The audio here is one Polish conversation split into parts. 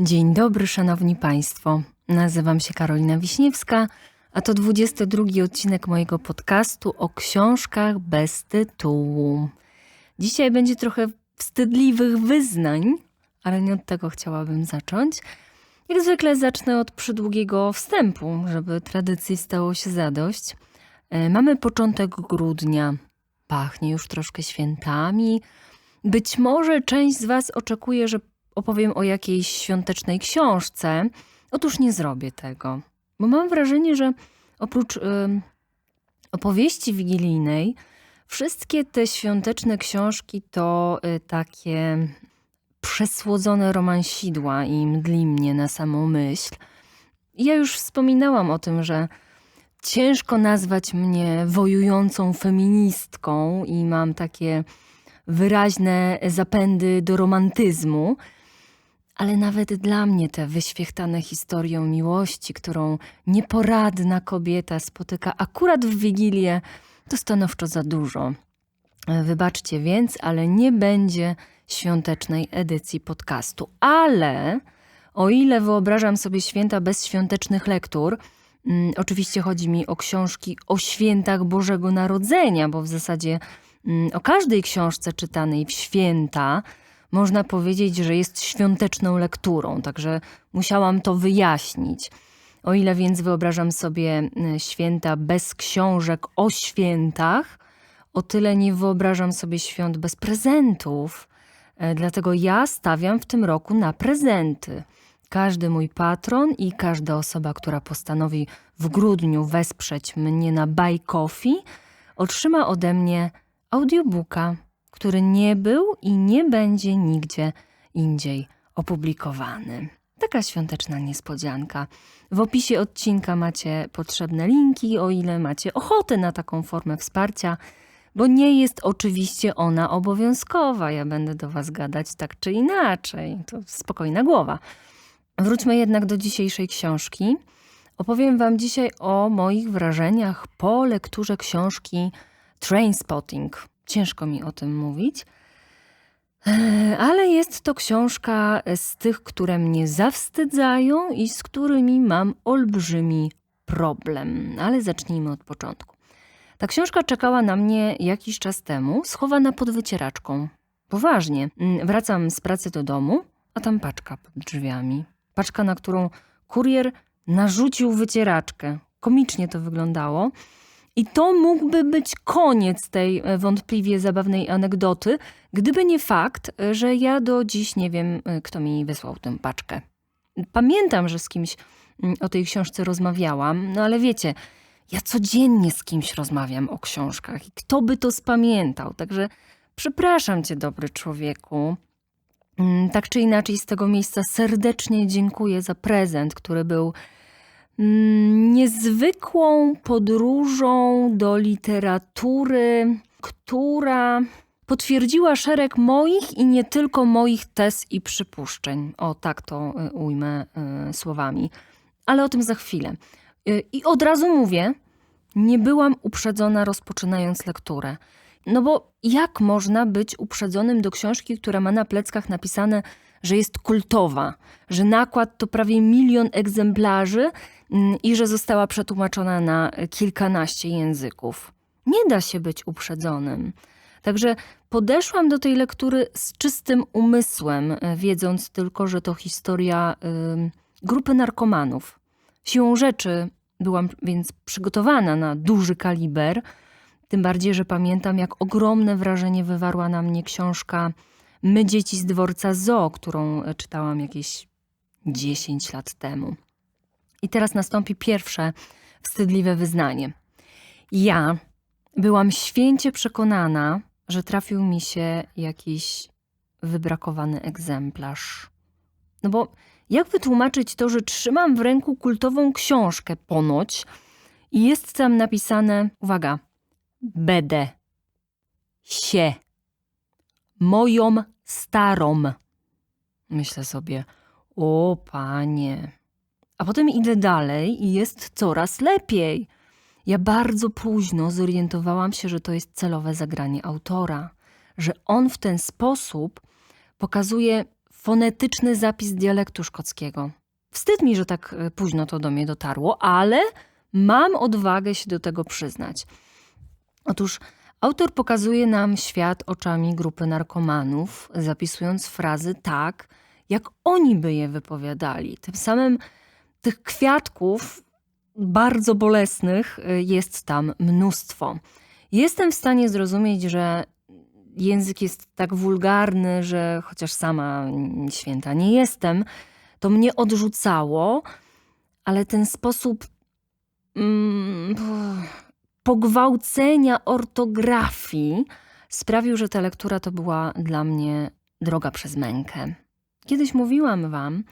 Dzień dobry, szanowni państwo. Nazywam się Karolina Wiśniewska, a to 22 odcinek mojego podcastu o książkach bez tytułu. Dzisiaj będzie trochę wstydliwych wyznań, ale nie od tego chciałabym zacząć. Jak zwykle zacznę od przydługiego wstępu, żeby tradycji stało się zadość. E, Mamy początek grudnia. Pachnie już troszkę świętami. Być może część z Was oczekuje, że opowiem o jakiejś świątecznej książce. Otóż nie zrobię tego, bo mam wrażenie, że oprócz ym, opowieści wigilijnej, wszystkie te świąteczne książki to y, takie przesłodzone romansidła i mdli mnie na samą myśl. Ja już wspominałam o tym, że ciężko nazwać mnie wojującą feministką i mam takie wyraźne zapędy do romantyzmu, ale nawet dla mnie te wyświechtane historią miłości, którą nieporadna kobieta spotyka akurat w Wigilię, to stanowczo za dużo. Wybaczcie więc, ale nie będzie świątecznej edycji podcastu. Ale o ile wyobrażam sobie święta bez świątecznych lektur, mm, oczywiście chodzi mi o książki o świętach Bożego Narodzenia, bo w zasadzie mm, o każdej książce czytanej w święta można powiedzieć, że jest świąteczną lekturą, także musiałam to wyjaśnić. O ile więc wyobrażam sobie y, święta bez książek o świętach, o tyle nie wyobrażam sobie świąt bez prezentów. E, Dlatego ja stawiam w tym roku na prezenty. Każdy mój patron i każda osoba, która postanowi w grudniu wesprzeć mnie na Buy Coffee, otrzyma ode mnie audiobooka, który nie był i nie będzie nigdzie indziej opublikowany. Taka świąteczna niespodzianka. W opisie odcinka macie potrzebne linki, o ile macie ochotę na taką formę wsparcia, bo nie jest oczywiście ona obowiązkowa. Ja będę do Was gadać tak czy inaczej. To spokojna głowa. Wróćmy jednak do dzisiejszej książki. Opowiem Wam dzisiaj o moich wrażeniach po lekturze książki Trainspotting. Ciężko mi o tym mówić. Eee, Ale jest to książka z tych, które mnie zawstydzają i z którymi mam olbrzymi problem. Ale zacznijmy od początku. Ta książka czekała na mnie jakiś czas temu, schowana pod wycieraczką. Poważnie. Mm, Wracam z pracy do domu, a tam paczka pod drzwiami. Paczka, na którą kurier narzucił wycieraczkę. Komicznie to wyglądało. I to mógłby być koniec tej e, wątpliwie zabawnej anegdoty, gdyby nie fakt, że ja do dziś nie wiem, e, kto mi wysłał tę paczkę. Pamiętam, że z kimś mm, o tej książce rozmawiałam, no ale wiecie, ja codziennie z kimś rozmawiam o książkach i kto by to spamiętał? Także przepraszam cię, dobry człowieku. Mm, Tak czy inaczej, z tego miejsca serdecznie dziękuję za prezent, który był niezwykłą podróżą do literatury, która potwierdziła szereg moich i nie tylko moich tez i przypuszczeń. O tak to y, ujmę y, słowami. Ale o tym za chwilę. Y, I od razu mówię, nie byłam uprzedzona rozpoczynając lekturę. No bo jak można być uprzedzonym do książki, która ma na pleckach napisane, że jest kultowa, że nakład to prawie milion egzemplarzy mm, i że została przetłumaczona na kilkanaście języków? Nie da się być uprzedzonym. Także podeszłam do tej lektury z czystym umysłem, e, wiedząc tylko, że to historia ym, grupy narkomanów. Siłą rzeczy byłam więc przygotowana na duży kaliber, tym bardziej, że pamiętam, jak ogromne wrażenie wywarła na mnie książka My dzieci z dworca Zoo, którą e, czytałam jakieś 10 lat temu. I teraz nastąpi pierwsze wstydliwe wyznanie. Ja byłam święcie przekonana, że trafił mi się jakiś wybrakowany egzemplarz. No bo jak wytłumaczyć to, że trzymam w ręku kultową książkę ponoć i jest tam napisane, uwaga, będę się moją starą. Myślę sobie, o panie. A potem idę dalej i jest coraz lepiej. Ja bardzo późno zorientowałam się, że to jest celowe zagranie autora, że on w ten sposób pokazuje fonetyczny zapis dialektu szkockiego. Wstyd mi, że tak e, późno to do mnie dotarło, ale mam odwagę się do tego przyznać. Otóż autor pokazuje nam świat oczami grupy narkomanów, zapisując frazy tak, jak oni by je wypowiadali. Tym samym tych kwiatków bardzo bolesnych y, jest tam mnóstwo. Jestem w stanie zrozumieć, że język jest tak wulgarny, że chociaż sama święta nie jestem, to mnie odrzucało, ale ten sposób mm, pogwałcenia ortografii sprawił, że ta lektura to była dla mnie droga przez mękę. Kiedyś mówiłam wam,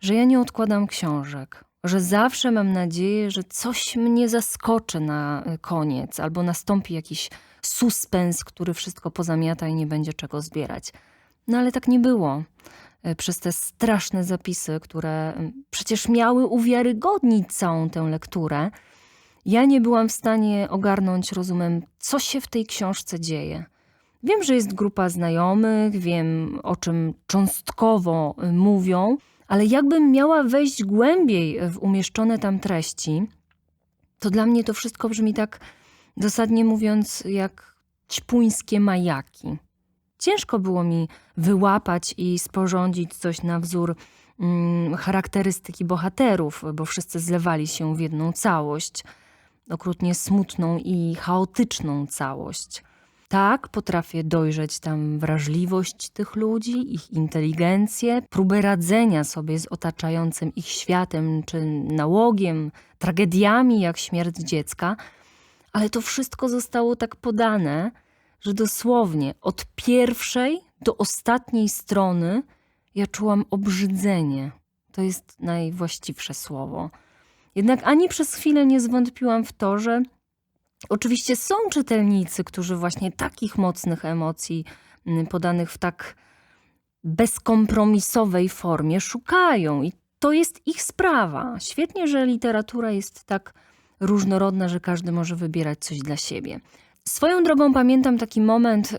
że ja nie odkładam książek, że zawsze mam nadzieję, że coś mnie zaskoczy na koniec albo nastąpi jakiś suspens, który wszystko pozamiata i nie będzie czego zbierać. No ale tak nie było. E, przez te straszne zapisy, które przecież miały uwiarygodnić całą tę lekturę, ja nie byłam w stanie ogarnąć rozumem, co się w tej książce dzieje. Wiem, że jest grupa znajomych, wiem o czym cząstkowo y, mówią, ale jakbym miała wejść głębiej w umieszczone tam treści, to dla mnie to wszystko brzmi tak, dosadnie mówiąc, jak ćpuńskie majaki. Ciężko było mi wyłapać i sporządzić coś na wzór mm, charakterystyki bohaterów, bo wszyscy zlewali się w jedną całość, okrutnie smutną i chaotyczną całość. Tak, potrafię dojrzeć tam wrażliwość tych ludzi, ich inteligencję, próbę radzenia sobie z otaczającym ich światem czy nałogiem, tragediami jak śmierć dziecka, ale to wszystko zostało tak podane, że dosłownie od pierwszej do ostatniej strony ja czułam obrzydzenie. To jest najwłaściwsze słowo. Jednak ani przez chwilę nie zwątpiłam w to, że Oczywiście są czytelnicy, którzy właśnie takich mocnych emocji, mm, podanych w tak bezkompromisowej formie, szukają i to jest ich sprawa. Świetnie, że literatura jest tak różnorodna, że każdy może wybierać coś dla siebie. Swoją drogą pamiętam taki moment y,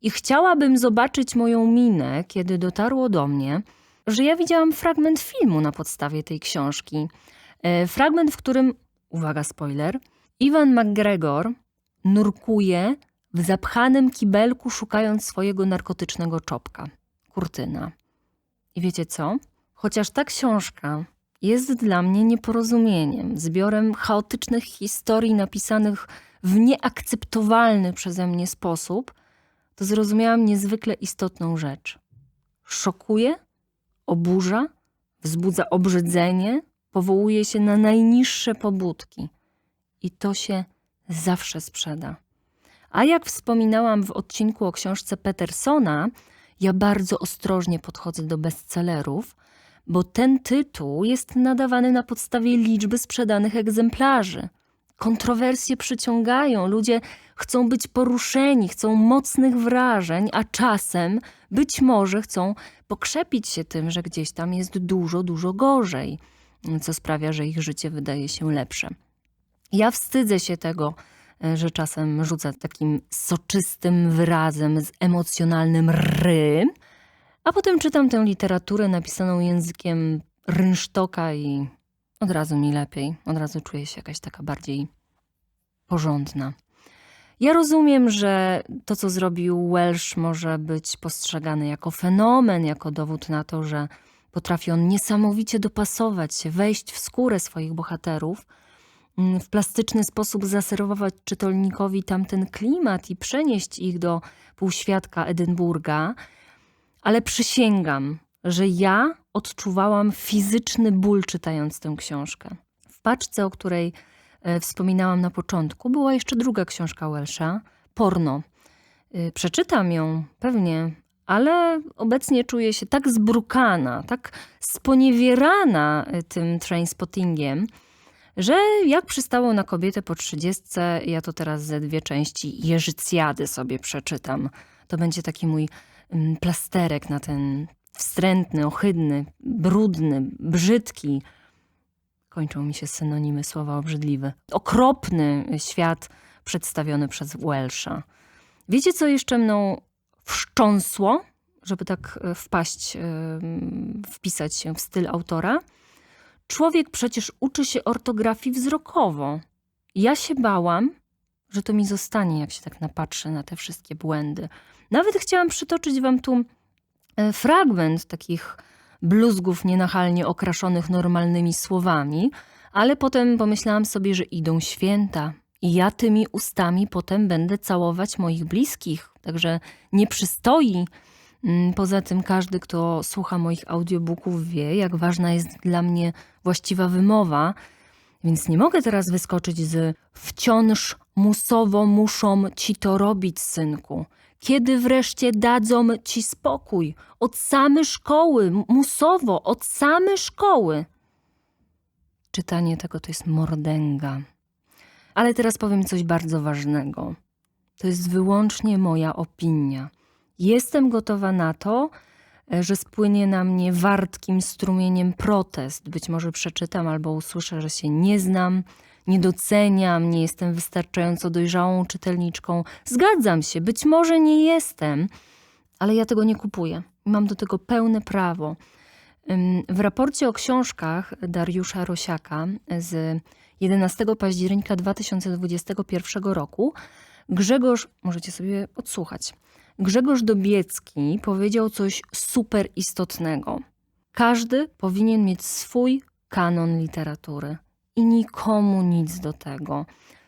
i chciałabym zobaczyć moją minę, kiedy dotarło do mnie, że ja widziałam fragment filmu na podstawie tej książki. Y, fragment, w którym, uwaga, spoiler – Iwan McGregor nurkuje w zapchanym kibelku, szukając swojego narkotycznego czopka kurtyna. I wiecie co? Chociaż ta książka jest dla mnie nieporozumieniem, zbiorem chaotycznych historii napisanych w nieakceptowalny przeze mnie sposób, to zrozumiałam niezwykle istotną rzecz. Szokuje, oburza, wzbudza obrzydzenie, powołuje się na najniższe pobudki – i to się zawsze sprzeda. A jak wspominałam w odcinku o książce Petersona, ja bardzo ostrożnie podchodzę do bestsellerów, bo ten tytuł jest nadawany na podstawie liczby sprzedanych egzemplarzy. Kontrowersje przyciągają, ludzie chcą być poruszeni, chcą mocnych wrażeń, a czasem być może chcą pokrzepić się tym, że gdzieś tam jest dużo, dużo gorzej, co sprawia, że ich życie wydaje się lepsze. Ja wstydzę się tego, e, że czasem rzucę takim soczystym wyrazem z emocjonalnym ry, a potem czytam tę literaturę napisaną językiem rynsztoka i od razu mi lepiej, od razu czuję się jakaś taka bardziej porządna. Ja rozumiem, że to, co zrobił Welsh, może być postrzegane jako fenomen, jako dowód na to, że potrafi on niesamowicie dopasować się, wejść w skórę swoich bohaterów – Mm, w plastyczny sposób zaserwować czytelnikowi tamten klimat i przenieść ich do półświadka Edynburga, ale przysięgam, że ja odczuwałam fizyczny ból czytając tę książkę. W paczce, o której e, wspominałam na początku, była jeszcze druga książka Welsha, Porno. E, przeczytam ją pewnie, ale obecnie czuję się tak zbrukana, tak sponiewierana e, tym trainspottingiem, że jak przystało na kobietę po trzydziestce, ja to teraz ze dwie części Jeżycjady sobie przeczytam. To będzie taki mój mm, plasterek na ten wstrętny, ohydny, brudny, brzydki, kończą mi się synonimy słowa obrzydliwy, okropny świat przedstawiony przez Welsha. Wiecie, co jeszcze mną wstrząsło żeby tak e, wpaść, e, wpisać się w styl autora. Człowiek przecież uczy się ortografii wzrokowo. Ja się bałam, że to mi zostanie, jak się tak napatrzę na te wszystkie błędy. Nawet chciałam przytoczyć wam tu e, fragment takich bluzgów nienachalnie okraszonych normalnymi słowami, ale potem pomyślałam sobie, że idą święta i ja tymi ustami potem będę całować moich bliskich. Także nie przystoi. Mm, Poza tym każdy, kto słucha moich audiobooków wie, jak ważna jest dla mnie właściwa wymowa, więc nie mogę teraz wyskoczyć z wciąż musowo muszą ci to robić, synku. Kiedy wreszcie dadzą ci spokój? Od same szkoły, musowo, od same szkoły. Czytanie tego to jest mordęga. Ale teraz powiem coś bardzo ważnego. To jest wyłącznie moja opinia. Jestem gotowa na to, e, że spłynie na mnie wartkim strumieniem protest. Być może przeczytam albo usłyszę, że się nie znam, nie doceniam, nie jestem wystarczająco dojrzałą czytelniczką. Zgadzam się, być może nie jestem, ale ja tego nie kupuję. Mam do tego pełne prawo. W raporcie o książkach Dariusza Rosiaka z 11 października 2021 roku Grzegorz, możecie sobie odsłuchać, Grzegorz Dobiecki powiedział coś super istotnego. Każdy powinien mieć swój kanon literatury i nikomu nic do tego.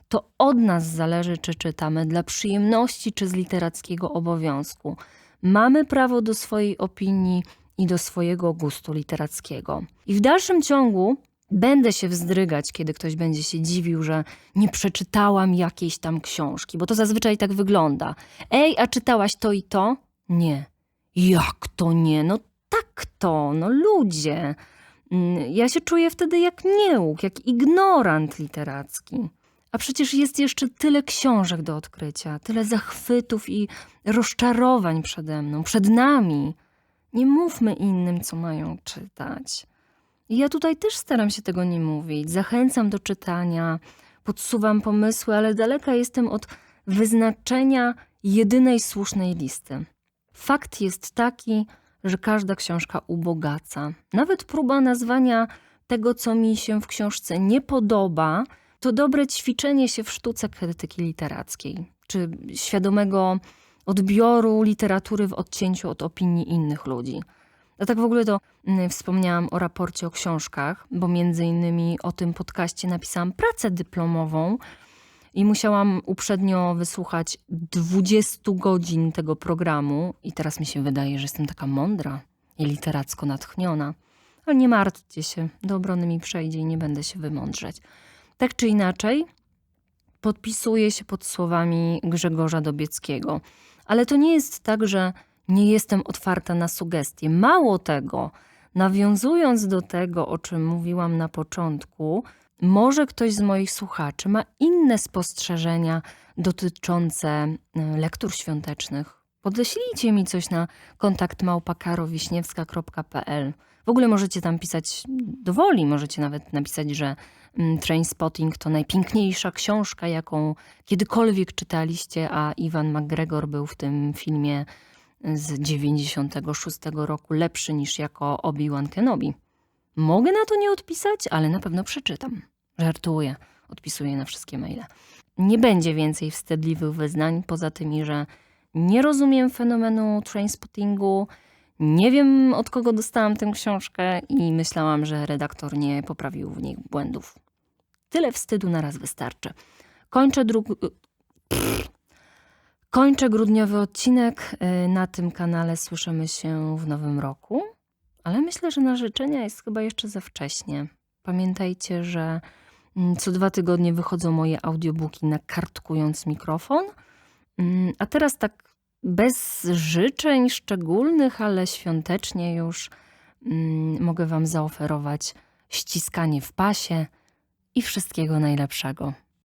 To od nas zależy, czy czytamy dla przyjemności, czy z literackiego obowiązku. Mamy prawo do swojej opinii i do swojego gustu literackiego. I w dalszym ciągu będę się wzdrygać, kiedy ktoś będzie się dziwił, że nie przeczytałam jakiejś tam książki, bo to zazwyczaj tak wygląda. Ej, a czytałaś to i to? Nie. Jak to nie? No tak to, no ludzie. Mm, Ja się czuję wtedy jak nieuk, jak ignorant literacki. A przecież jest jeszcze tyle książek do odkrycia, tyle zachwytów i rozczarowań przede mną, przed nami. Nie mówmy innym, co mają czytać. Ja tutaj też staram się tego nie mówić. Zachęcam do czytania, podsuwam pomysły, ale daleka jestem od wyznaczenia jedynej słusznej listy. Fakt jest taki, że każda książka ubogaca. Nawet próba nazwania tego, co mi się w książce nie podoba, to dobre ćwiczenie się w sztuce krytyki literackiej, czy świadomego odbioru literatury w odcięciu od opinii innych ludzi. A tak w ogóle to mm, wspomniałam o raporcie o książkach, bo między innymi o tym podcaście napisałam pracę dyplomową i musiałam uprzednio wysłuchać 20 godzin tego programu i teraz mi się wydaje, że jestem taka mądra i literacko natchniona. Ale nie martwcie się, do obrony mi przejdzie i nie będę się wymądrzeć. Tak czy inaczej, podpisuję się pod słowami Grzegorza Dobieckiego. Ale to nie jest tak, że nie jestem otwarta na sugestie. Mało tego, nawiązując do tego, o czym mówiłam na początku, może ktoś z moich słuchaczy ma inne spostrzeżenia dotyczące e, lektur świątecznych. Podeślijcie mi coś na kontakt małpakarowiśniewska.pl. W ogóle możecie tam pisać dowoli, możecie nawet napisać, że mm, Trainspotting to najpiękniejsza książka, jaką kiedykolwiek czytaliście, a Iwan McGregor był w tym filmie z 96 roku lepszy niż jako Obi-Wan Kenobi. Mogę na to nie odpisać, ale na pewno przeczytam. Żartuję, odpisuję na wszystkie maile. Nie będzie więcej wstydliwych wyznań, poza tymi, że nie rozumiem fenomenu trainspottingu, nie wiem od kogo dostałam tę książkę i myślałam, że redaktor nie poprawił w niej błędów. Tyle wstydu na raz wystarczy. Kończę drug... Kończę grudniowy odcinek. Y, Na tym kanale słyszymy się w nowym roku, ale myślę, że na życzenia jest chyba jeszcze za wcześnie. Pamiętajcie, że mm, co dwa tygodnie wychodzą moje audiobooki na kartkując mikrofon. Mm, A teraz tak bez życzeń szczególnych, ale świątecznie już mm, mogę Wam zaoferować ściskanie w pasie i wszystkiego najlepszego.